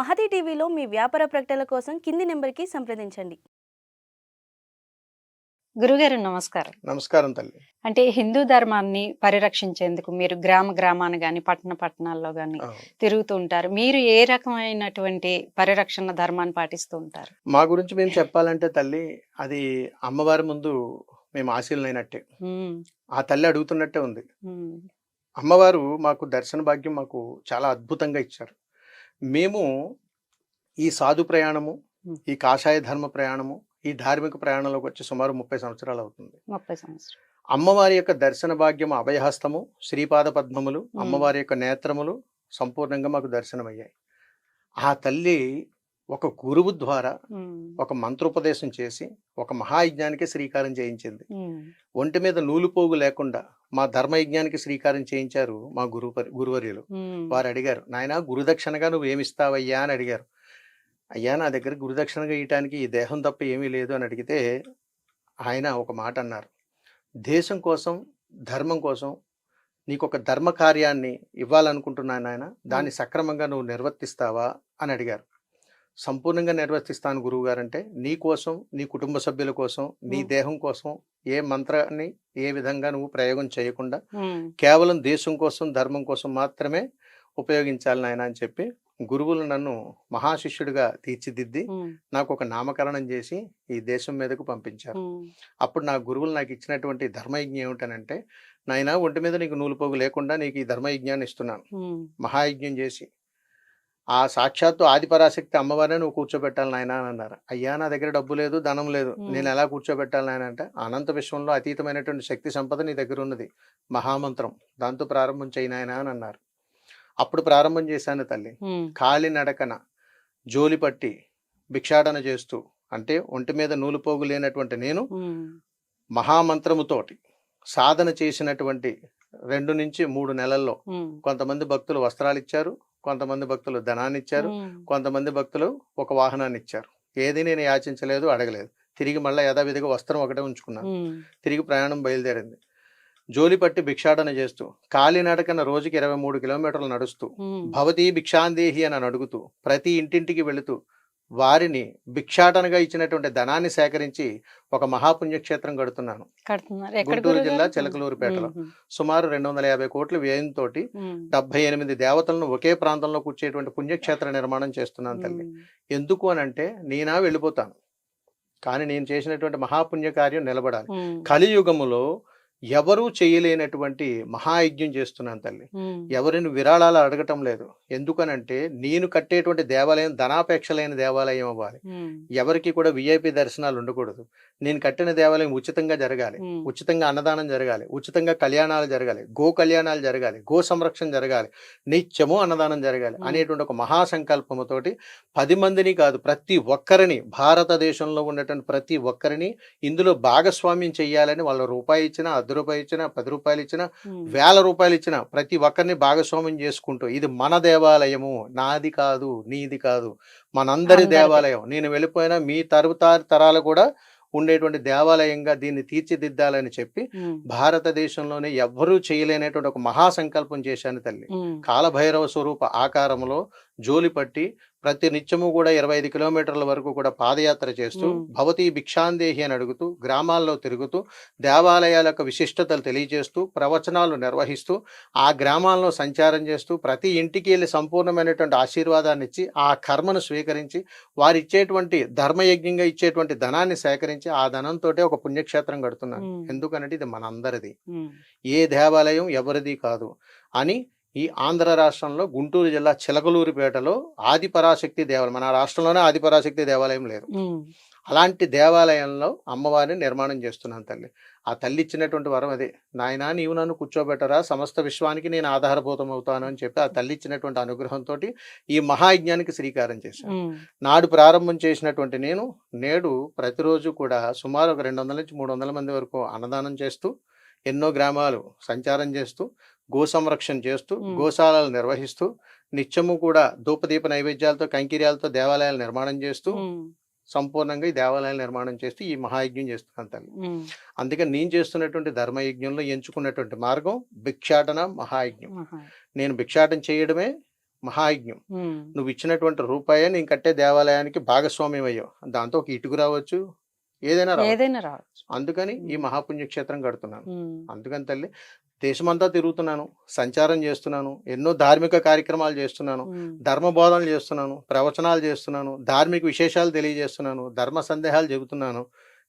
మహతి టీవీలో మీ వ్యాపార ప్రకటనల కోసం కింది నెంబర్కి సంప్రదించండి. గురుగారు నమస్కారం. నమస్కారం తల్లి. అంటే హిందూ ధర్మాన్ని పరిరక్షించేందుకు మీరు గ్రామ గ్రామాన గాని పట్టణ పట్టణాల్లో గాని ఆ, తిరుగుతూ ఉంటారు. మీరు ఏ రకమైనటువంటి పరిరక్షణ ధర్మాన్ని పాటిస్తూ ఉంటారు? మా గురించి మేము చెప్పాలంటే తల్లి అది అమ్మవారి ముందు మేము ఆశీలైనట్టే ఆ తల్లి అడుగుతున్నట్టే ఉంది. అమ్మవారు మాకు దర్శన భాగ్యం మాకు చాలా అద్భుతంగా ఇచ్చారు. మేము ఈ సాధు ప్రయాణము. ఈ కాషాయ ధర్మ ప్రయాణము ఈ ధార్మిక ప్రయాణంలోకి వచ్చి సుమారు ముప్పై సంవత్సరాలు అవుతుంది ముప్పై సంవత్సరాలు అమ్మవారి యొక్క దర్శన భాగ్యం అభయహస్తము శ్రీపాద పద్మములు. అమ్మవారి యొక్క నేత్రములు సంపూర్ణంగా మాకు దర్శనమయ్యాయి ఆ తల్లి ఒక గురువు ద్వారా ఒక మంత్రోపదేశం చేసి ఒక మహాయజ్ఞానికి శ్రీకారం చేయించింది. ఒంటి మీద నూలుపోగు లేకుండా మా ధర్మయజ్ఞానికి శ్రీకారం చేయించారు మా గురు గురువర్యులు. వారు అడిగారు నాయన గురుదక్షిణగా నువ్వు ఏమిస్తావయ్యా అని అడిగారు. అయ్యా నా దగ్గర గురుదక్షిణగా ఇయటానికి ఈ దేహం తప్ప ఏమీ లేదు అని అడిగితే ఆయన ఒక మాట అన్నారు. దేశం కోసం ధర్మం కోసం నీకు ఒక ధర్మ కార్యాన్ని ఇవ్వాలనుకుంటున్నాను ఆయన దాన్ని సక్రమంగా నువ్వు నిర్వర్తిస్తావా? అని అడిగారు. సంపూర్ణంగా నిర్వర్తిస్తాను గురువు గారంటే నీ కోసం నీ కుటుంబ సభ్యుల కోసం నీ. దేహం కోసం ఏ మంత్రాన్ని ఏ విధంగా నువ్వు ప్రయోగం చేయకుండా కేవలం దేశం కోసం ధర్మం కోసం మాత్రమే ఉపయోగించాలి నాయన అని చెప్పి గురువులు నన్ను మహాశిష్యుడిగా తీర్చిదిద్ది నాకు ఒక నామకరణం చేసి ఈ దేశం మీదకు పంపించారు. అప్పుడు నా గురువులు నాకు ఇచ్చినటువంటి ధర్మయజ్ఞం ఏమిటనంటే నాయన ఒంటి మీద నీకు నూలుపోగు లేకుండా నీకు ఈ ధర్మయజ్ఞాన్ని ఇస్తున్నాను. మహాయజ్ఞం చేసి ఆ సాక్షాత్తు ఆదిపరాశక్తి అమ్మవారిని నువ్వు కూర్చోబెట్టాలి నాయన అని అన్నారు. అయ్యా నా దగ్గర డబ్బు లేదు ధనం లేదు. నేను ఎలా కూర్చోబెట్టాలి నాయన అంటే అనంత విశ్వంలో అతీతమైనటువంటి శక్తి సంపద నీ దగ్గర ఉన్నది. మహామంత్రం. దాంతో ప్రారంభం చేయి నాయన అని అన్నారు. అప్పుడు ప్రారంభం చేశాను తల్లి. కాలి నడకన జోలి పట్టి భిక్షాటన చేస్తూ అంటే ఒంటి మీద నూలుపోగు లేనటువంటి నేను మహామంత్రముతోటి సాధన చేసినటువంటి రెండు నుంచి మూడు నెలల్లో కొంతమంది భక్తులు వస్త్రాలు ఇచ్చారు. కొంతమంది భక్తులు ధనాన్ని ఇచ్చారు కొంతమంది భక్తులు ఒక వాహనాన్ని ఇచ్చారు ఏది నేను యాచించలేదు అడగలేదు. తిరిగి మళ్ళీ యథావిధిగా వస్త్రం ఒకటే ఉంచుకున్నాను. తిరిగి ప్రయాణం బయలుదేరింది. జోలి పట్టి భిక్షాటన చేస్తూ కాలినడకన రోజుకి ఇరవై మూడు కిలోమీటర్లు నడుస్తూ భవతి భిక్షాందేహి అని అడుగుతూ ప్రతి ఇంటింటికి వెళుతూ వారిని భిక్షాటనగా ఇచ్చినటువంటి ధనాన్ని సేకరించి ఒక మహాపుణ్యక్షేత్రం కడుతున్నాను. గుంటూరు? జిల్లా చిలకలూరుపేటలో. సుమారు రెండు వందల యాభై కోట్ల వ్యయంతో డెబ్బై ఎనిమిది దేవతలను ఒకే ప్రాంతంలో కూర్చేటువంటి పుణ్యక్షేత్ర నిర్మాణం చేస్తున్నాను తల్లి. ఎందుకు అని అంటే నేనా వెళ్ళిపోతాను. కానీ నేను చేసినటువంటి మహాపుణ్య కార్యం నిలబడాలి కలియుగములో ఎవరూ చేయలేనటువంటి మహాయజ్ఞం చేస్తున్నాను తల్లి. ఎవరిని విరాళాలు అడగటం లేదు. ఎందుకనంటే నేను కట్టేటువంటి దేవాలయం ధనాపేక్ష లేని దేవాలయం అవ్వాలి. ఎవరికి కూడా విఐపి దర్శనాలు ఉండకూడదు. నేను కట్టిన దేవాలయం ఉచితంగా జరగాలి. ఉచితంగా అన్నదానం జరగాలి. ఉచితంగా కళ్యాణాలు జరగాలి. గో కళ్యాణాలు జరగాలి. గో సంరక్షణ జరగాలి. నిత్యము అన్నదానం జరగాలి. అనేటువంటి ఒక మహాసంకల్పముతోటి పది మందిని కాదు ప్రతి ఒక్కరిని భారతదేశంలో ఉన్నటువంటి ప్రతి ఒక్కరిని ఇందులో భాగస్వామ్యం చేయాలని వాళ్ళ రూపాయి ఇచ్చినా అర్ధ రూపాయి ఇచ్చినా పది రూపాయలు ఇచ్చినా వేల రూపాయలు ఇచ్చిన ప్రతి ఒక్కరిని భాగస్వామ్యం చేసుకుంటూ ఇది మన దేవాలయము నాది కాదు నీది కాదు మనందరి. దేవాలయం. నేను వెళ్ళిపోయినా మీ తరుతారు తరాలు కూడా ఉండేటువంటి దేవాలయంగా దీన్ని తీర్చిదిద్దాలని చెప్పి భారతదేశంలోనే ఎవ్వరూ చేయలేనటువంటి ఒక మహాసంకల్పం చేశాను తల్లి. కాలభైరవ స్వరూప ఆకారంలో జోలి పట్టి ప్రతి నిత్యము కూడా ఇరవై ఐదు కిలోమీటర్ల వరకు కూడా పాదయాత్ర చేస్తూ. భవతి భిక్షాందేహి అని అడుగుతూ గ్రామాల్లో తిరుగుతూ దేవాలయాల యొక్క విశిష్టతలు తెలియజేస్తూ ప్రవచనాలు నిర్వహిస్తూ ఆ గ్రామాల్లో సంచారం చేస్తూ ప్రతి ఇంటికి వెళ్ళి సంపూర్ణమైనటువంటి ఆశీర్వాదాన్ని ఇచ్చి ఆ కర్మను స్వీకరించి వారు ఇచ్చేటువంటి ధర్మయజ్ఞంగా ఇచ్చేటువంటి ధనాన్ని సేకరించి ఆ ధనంతో ఒక పుణ్యక్షేత్రం కడుతున్నాను. ఎందుకనంటే ఇది మనందరిది ఏ దేవాలయం ఎవరిది కాదు అని ఈ ఆంధ్ర రాష్ట్రంలో గుంటూరు జిల్లా చిలకలూరిపేటలో ఆదిపరాశక్తి దేవాలయం మన రాష్ట్రంలోనే ఆదిపరాశక్తి దేవాలయం లేదు. అలాంటి దేవాలయంలో అమ్మవారిని నిర్మాణం చేస్తున్నాను తల్లి. ఆ తల్లి ఇచ్చినటువంటి వరం అదే. నాయనా నీవు నన్ను కూర్చోబెట్టరా సమస్త విశ్వానికి నేను ఆధారభూతం అవుతాను అని చెప్పి ఆ తల్లి ఇచ్చినటువంటి అనుగ్రహంతో ఈ మహాయజ్ఞానికి శ్రీకారం చేశాను. నాడు ప్రారంభం చేసినటువంటి నేను నేడు ప్రతిరోజు కూడా సుమారు ఒక రెండు వందల నుంచి మూడు వందల మంది వరకు అన్నదానం చేస్తూ ఎన్నో గ్రామాలు సంచారం చేస్తూ గో సంరక్షణ చేస్తూ. గోశాలలు నిర్వహిస్తూ నిత్యము కూడా ధూపదీప నైవేద్యాలతో కంకిర్యాలతో దేవాలయాలు నిర్మాణం చేస్తూ సంపూర్ణంగా ఈ దేవాలయాలు నిర్మాణం చేస్తూ ఈ మహాయజ్ఞం చేస్తున్నాను తల్లి. అందుకని నేను చేస్తున్నటువంటి ధర్మయజ్ఞంలో ఎంచుకున్నటువంటి మార్గం భిక్షాటన మహాయజ్ఞం. నేను భిక్షాటన చేయడమే మహాయజ్ఞం. నువ్వు ఇచ్చినటువంటి రూపాయే నేను కట్టే దేవాలయానికి భాగస్వామ్యం అయ్యావు దాంతో ఒక ఇటుకు రావచ్చు ఏదైనా రావచ్చు. అందుకని ఈ. మహాపుణ్యక్షేత్రం కడుతున్నాను. అందుకని తల్లి దేశమంతా తిరుగుతున్నాను సంచారం చేస్తున్నాను ఎన్నో ధార్మిక కార్యక్రమాలు చేస్తున్నాను ధర్మ బోధనలు చేస్తున్నాను ప్రవచనాలు చేస్తున్నాను ధార్మిక విశేషాలు తెలియజేస్తున్నాను ధర్మ సందేహాలు చెబుతున్నాను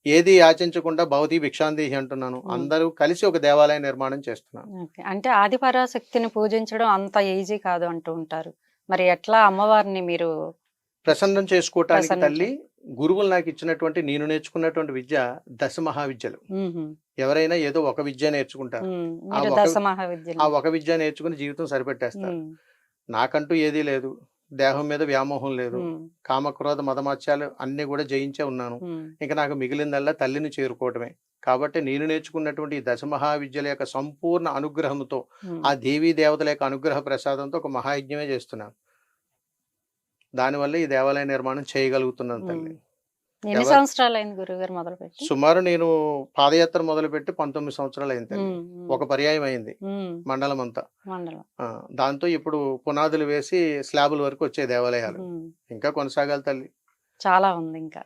ఏది యాచించకుండా భవతి భిక్షాందేహి అంటున్నాను. అందరూ కలిసి ఒక దేవాలయ నిర్మాణం చేస్తున్నాను. అంటే ఆదిపరాశక్తిని పూజించడం అంత ఈజీ కాదు అంటూ ఉంటారు మరి ఎట్లా అమ్మవారిని మీరు ప్రసన్నం చేసుకోవటానికి తల్లి గురువులు నాకు ఇచ్చినటువంటి నేను నేర్చుకున్నటువంటి విద్య దశ మహావిద్యలు ఎవరైనా ఏదో ఒక విద్య నేర్చుకుంటారు. ఆ ఒక- విద్య నేర్చుకుని జీవితం సరిపెట్టేస్తారు. నాకంటూ ఏదీ లేదు. దేహం మీద వ్యామోహం లేదు. కామక్రోధ మదమాత్యాలు అన్ని కూడా జయించే ఉన్నాను. ఇంకా నాకు మిగిలిందల్లా తల్లిని చేరుకోవటమే. కాబట్టి నేను నేర్చుకున్నటువంటి ఈ దశ మహావిద్యల యొక్క సంపూర్ణ అనుగ్రహంతో. ఆ దేవీ దేవతల యొక్క అనుగ్రహ ప్రసాదంతో ఒక మహాయజ్ఞమే చేస్తున్నాను. దానివల్ల ఈ దేవాలయ నిర్మాణం చేయగలుగుతున్నాను తల్లి. ఎన్ని సంవత్సరాలు అయింది గురుగారు మొదలు పెట్టి సుమారు నేను పాదయాత్ర మొదలుపెట్టి పంతొమ్మిది సంవత్సరాలు అయింది ఒక పర్యాయం అయింది మండలం అంతా. దాంతో ఇప్పుడు పునాదులు వేసి స్లాబుల వరకు వచ్చే దేవాలయాలు. ఇంకా కొనసాగాలి తల్లి. చాలా ఉంది ఇంకా.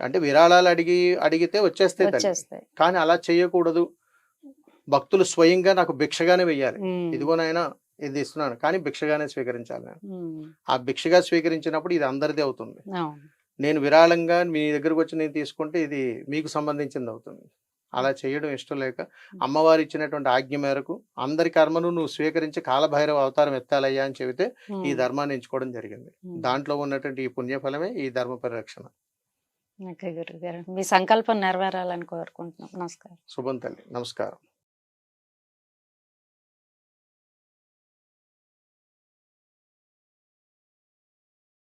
అంటే విరాళాలు అడిగి అడిగితే వచ్చేస్తాయి తల్లి. వచ్చేస్తాయి. కానీ అలా చేయకూడదు. భక్తులు స్వయంగా నాకు భిక్షగానే వెయ్యాలి. ఇదిగోనైనా ఇది ఇస్తున్నాను. కానీ భిక్షగానే స్వీకరించాలి నేను. ఆ భిక్షగా స్వీకరించినప్పుడు ఇది అందరిది అవుతుంది. నేను విరాళంగా మీ దగ్గరకు వచ్చి నేను తీసుకుంటే ఇది మీకు సంబంధించింది అవుతుంది. అలా చేయడం ఇష్టం లేక అమ్మవారు ఇచ్చినటువంటి ఆజ్ఞ మేరకు అందరి కర్మను నువ్వు స్వీకరించి కాలభైరవ అవతారం ఎత్తాలయ్యా అని చెబితే ఈ ధర్మాన్ని ఎంచుకోవడం జరిగింది. దాంట్లో ఉన్నటువంటి ఈ పుణ్యఫలమే ఈ ధర్మ పరిరక్షణ. మీ సంకల్పం నెరవేరాలని కోరుకుంటున్నాం. నమస్కారం. శుభం తల్లి. నమస్కారం.